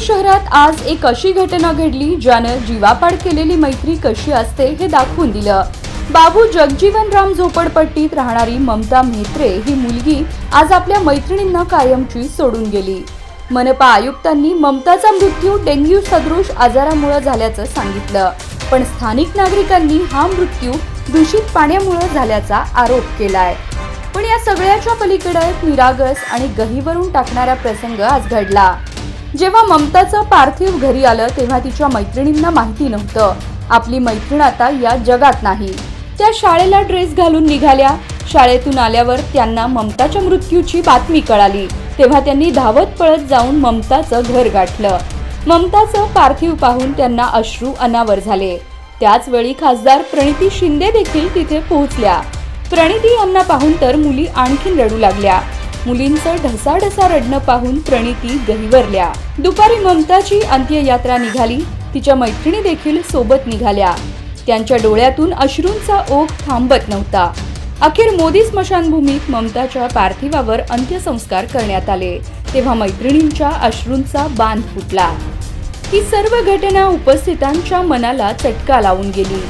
शहरात आज एक अशी घटना घडली ज्यानं जीवापाड केलेली मैत्री कशी असते हे दाखवून दिलं. बाबू जगजीवनराम झोपडपट्टीत राहणारी ममता म्हेत्रे ही मुलगी आज आपल्या मैत्रिणींना कायमची सोडून गेली. मनपा आयुक्तांनी ममताचा मृत्यू डेंग्यू सदृश आजारामुळे झाल्याचं सांगितलं. पण स्थानिक नागरिकांनी हा मृत्यू दूषित पाण्यामुळे झाल्याचा आरोप केलाय. पण या सगळ्याच्या पलीकडे निरागस आणि गहीवरून टाकणारा प्रसंग आज घडला. जेव्हा ममताचं पार्थिव घरी आलं तेव्हा तिच्या मैत्रिणींना माहिती नव्हतं. आपली मैत्रीण आता या जगात नाही. त्या शाळेला ड्रेस घालून निघाल्या. शाळेतून आल्यावर त्यांना ममताच्या मृत्यूची बातमी कळाली. तेव्हा त्यांनी धावत पळत जाऊन ममताचं घर गाठलं. ममताचं पार्थिव पाहून त्यांना अश्रू अनावर झाले. त्याच वेळी खासदार प्रणिती शिंदे देखील तिथे पोहोचल्या. प्रणिती यांना पाहून तर मुली आणखीन रडू लागल्या. मुलींचं ढसाढसा रडणं पाहून प्रणिती गहिवरल्या. दुपारी ममताची अंत्ययात्रा निघाली. तिच्या मैत्रिणी देखील सोबत निघाल्या. त्यांच्या डोळ्यातून अश्रूंचा ओघ थांबत नव्हता. अखेर मोदी स्मशानभूमीत ममताच्या पार्थिवावर अंत्यसंस्कार करण्यात आले. तेव्हा मैत्रिणींच्या अश्रूंचा बांध फुटला. ही सर्व घटना उपस्थितांच्या मनाला चटका लावून गेली.